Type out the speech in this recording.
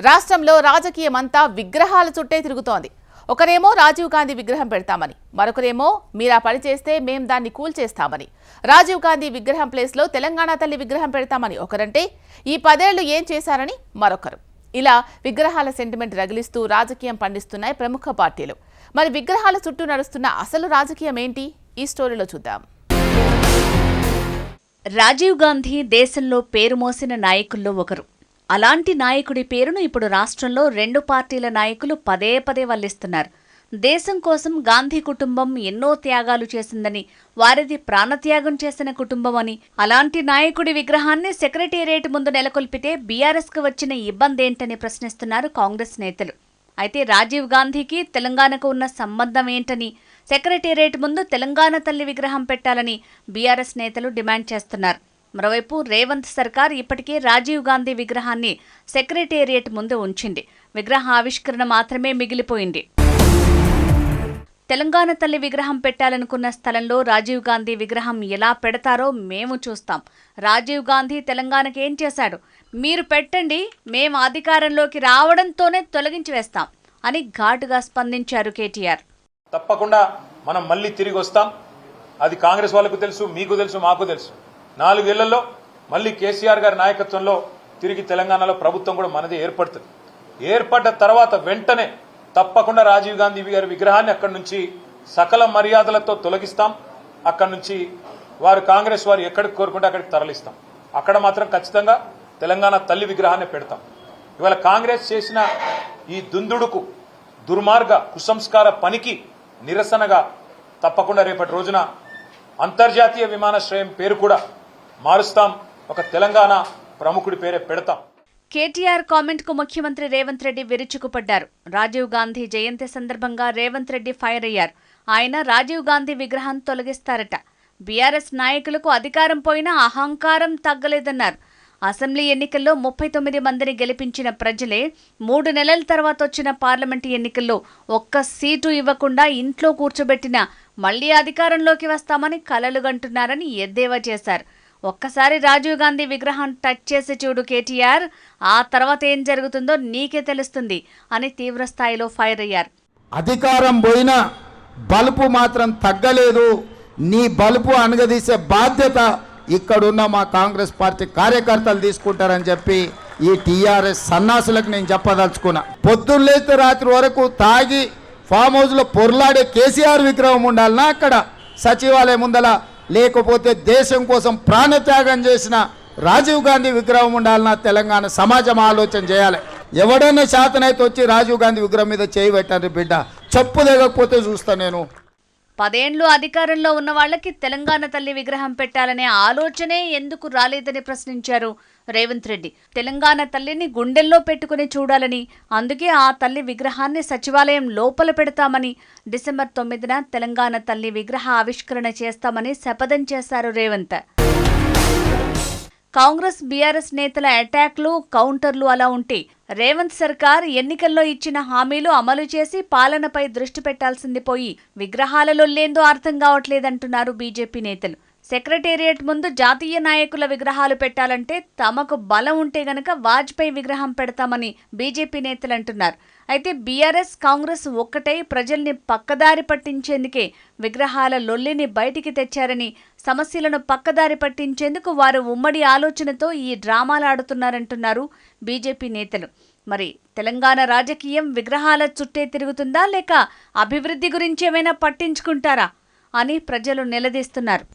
రాష్ట్రంలో రాజకీయం అంతా విగ్రహాల చుట్టే తిరుగుతోంది. ఒకరేమో రాజీవ్ గాంధీ విగ్రహం పెడతామని మరొకరేమో మీరా పని చేస్తే మేం దాన్ని కూల్చేస్తామని రాజీవ్ గాంధీ విగ్రహం ప్లేస్లో తెలంగాణ తల్లి విగ్రహం పెడతామని ఒకరంటే ఈ పదేళ్ళు ఏం చేశారని మరొకరు. ఇలా విగ్రహాల సెంటిమెంట్ రగిలిస్తూ రాజకీయం పండిస్తున్నాయి ప్రముఖ పార్టీలు. మరి విగ్రహాల చుట్టూ నడుస్తున్న అసలు రాజకీయం ఏంటి? ఈ స్టోరీలో చూద్దాం. రాజీవ్ గాంధీ దేశంలో పేరు మోసిన నాయకుల్లో ఒకరు. అలాంటి నాయకుడి పేరును ఇప్పుడు రాష్ట్రంలో రెండు పార్టీల నాయకులు పదే పదే వల్లిస్తున్నారు. దేశం కోసం గాంధీ కుటుంబం ఎన్నో త్యాగాలు చేసిందని వారిది ప్రాణత్యాగం చేసిన కుటుంబం అని అలాంటి నాయకుడి విగ్రహాన్ని సెక్రటేరియట్ ముందు నెలకొల్పితే బీఆర్ఎస్కు వచ్చిన ఇబ్బంది ఏంటని ప్రశ్నిస్తున్నారు కాంగ్రెస్ నేతలు. అయితే రాజీవ్ గాంధీకి తెలంగాణకు ఉన్న సంబంధం ఏంటని సెక్రటేరియట్ ముందు తెలంగాణ తల్లి విగ్రహం పెట్టాలని బీఆర్ఎస్ నేతలు డిమాండ్ చేస్తున్నారు. మరోవైపు రేవంత్ సర్కార్ ఇప్పటికే రాజీవ్ గాంధీ విగ్రహాన్ని సెక్రటేరియట్ ముందు ఉంచింది. విగ్రహ ఆవిష్కరణ మాత్రమే మిగిలిపోయింది. తెలంగాణ తల్లి విగ్రహం పెట్టాలనుకున్న స్థలంలో రాజీవ్ గాంధీ విగ్రహం ఎలా పెడతారో మేము చూస్తాం. రాజీవ్ గాంధీ తెలంగాణకి ఏం చేశాడు? మీరు పెట్టండి మేము అధికారంలోకి రావడంతోనే తొలగించి వేస్తాం అని ఘాటుగా స్పందించారు కేటీఆర్. తప్పకుండా మనం మళ్ళీ తిరిగి వస్తాం. అది కాంగ్రెస్ వాళ్ళకు తెలుసు మీకు తెలుసు మాకు తెలుసు. నాలుగేళ్ళలో మళ్ళీ కేసీఆర్ గారి నాయకత్వంలో తిరిగి తెలంగాణలో ప్రభుత్వం కూడా మనది ఏర్పడుతుంది. ఏర్పడ్డ తర్వాత వెంటనే తప్పకుండా రాజీవ్ గాంధీ గారి విగ్రహాన్ని అక్కడి నుంచి సకల మర్యాదలతో తొలగిస్తాం. అక్కడి నుంచి వారు కాంగ్రెస్ వారు ఎక్కడికి కోరుకుంటే అక్కడికి తరలిస్తాం. అక్కడ మాత్రం ఖచ్చితంగా తెలంగాణ తల్లి విగ్రహాన్ని పెడతాం. ఇవాళ కాంగ్రెస్ చేసిన ఈ దుందుడుకు దుర్మార్గ కుసంస్కార పనికి నిరసనగా తప్పకుండా రేపటి రోజున అంతర్జాతీయ విమానాశ్రయం పేరు కూడా మారుస్తాం. ఒక తెలంగాణ ప్రముఖుడి పేరే పెడతాం. కేటీఆర్ కామెంట్కు ముఖ్యమంత్రి రేవంత్ రెడ్డి విరుచుకుపడ్డారు. రాజీవ్ గాంధీ జయంతి సందర్భంగా రేవంత్ రెడ్డి ఫైర్ అయ్యారు. ఆయన రాజీవ్ గాంధీ విగ్రహం తొలగిస్తారట. బీఆర్ఎస్ నాయకులకు అధికారం పోయినా అహంకారం తగ్గలేదన్నారు. అసెంబ్లీ ఎన్నికల్లో ముప్పై తొమ్మిది మందిని గెలిపించిన ప్రజలే మూడు నెలల తర్వాత వచ్చిన పార్లమెంటు ఎన్నికల్లో ఒక్క సీటు ఇవ్వకుండా ఇంట్లో కూర్చోబెట్టిన మళ్ళీ అధికారంలోకి వస్తామని కలలుగంటున్నారని ఎద్దేవా చేశారు. ఒక్కసారి రాజీవ్ గాంధీ విగ్రహం టచ్ చేసి చూడు కేటీఆర్. ఆ తర్వాత ఏం జరుగుతుందో నీకే తెలుస్తుంది అని తీవ్రస్థాయిలో ఫైర్ అయ్యారు. అధికారం పోయినా బలుపు మాత్రం తగ్గలేదు. నీ బలుపు అణగదీసే బాధ్యత ఇక్కడున్న మా కాంగ్రెస్ పార్టీ కార్యకర్తలు తీసుకుంటారని చెప్పి ఈ టీఆర్ఎస్ సన్నాసులకు నేను చెప్పదలుచుకున్నా. పొద్దున్నేస్తే రాత్రి వరకు తాగి ఫామ్ హౌస్లో పొర్లాడే కేసీఆర్ విగ్రహం ఉండాలన్నా అక్కడ సచివాలయం ముందల లేకపోతే దేశం కోసం ప్రాణత్యాగం చేసిన రాజీవ్ గాంధీ విగ్రహం ఉండాలన్న తెలంగాణ సమాజం ఆలోచన చేయాలి. ఎవడన్నా శాతనైతే వచ్చి రాజీవ్ గాంధీ విగ్రహం మీద చేయి పెట్టండి బిడ్డ. చెప్పు లేకపోతే చూస్తా నేను. పదేండ్లు అధికారంలో ఉన్న వాళ్ళకి తెలంగాణ తల్లి విగ్రహం పెట్టాలనే ఆలోచనే ఎందుకు రాలేదని ప్రశ్నించారు రేవంత్ రెడ్డి. తెలంగాణ తల్లిని గుండెల్లో పెట్టుకుని చూడాలని అందుకే ఆ తల్లి విగ్రహాన్ని సచివాలయం లోపల పెడతామని డిసెంబర్ తొమ్మిదిన తెలంగాణ తల్లి విగ్రహ ఆవిష్కరణ చేస్తామని శపథం చేశారు రేవంత్. కాంగ్రెస్ బీఆర్ఎస్ నేతల అటాక్లు కౌంటర్లు అలా ఉంటే రేవంత్ సర్కార్ ఎన్నికల్లో ఇచ్చిన హామీలు అమలు చేసి పాలనపై దృష్టి పెట్టాల్సింది పోయి విగ్రహాలలో లేందో అర్థం కావట్లేదంటున్నారు బీజేపీ నేతలు. సెక్రటేరియట్ ముందు జాతీయ నాయకుల విగ్రహాలు పెట్టాలంటే తమకు బలం ఉంటే గనక వాజ్పేయి విగ్రహం పెడతామని బీజేపీ నేతలు అంటున్నారు. అయితే బీఆర్ఎస్ కాంగ్రెస్ ఒక్కటై ప్రజల్ని పక్కదారి పట్టించేందుకే విగ్రహాల లొల్లిని బయటికి తెచ్చారని సమస్యలను పక్కదారి పట్టించేందుకు వారు ఉమ్మడి ఆలోచనతో ఈ డ్రామాలాడుతున్నారంటున్నారు బీజేపీ నేతలు. మరి తెలంగాణ రాజకీయం విగ్రహాల చుట్టే తిరుగుతుందా లేక అభివృద్ధి గురించి ఏమైనా పట్టించుకుంటారా అని ప్రజలు నిలదీస్తున్నారు.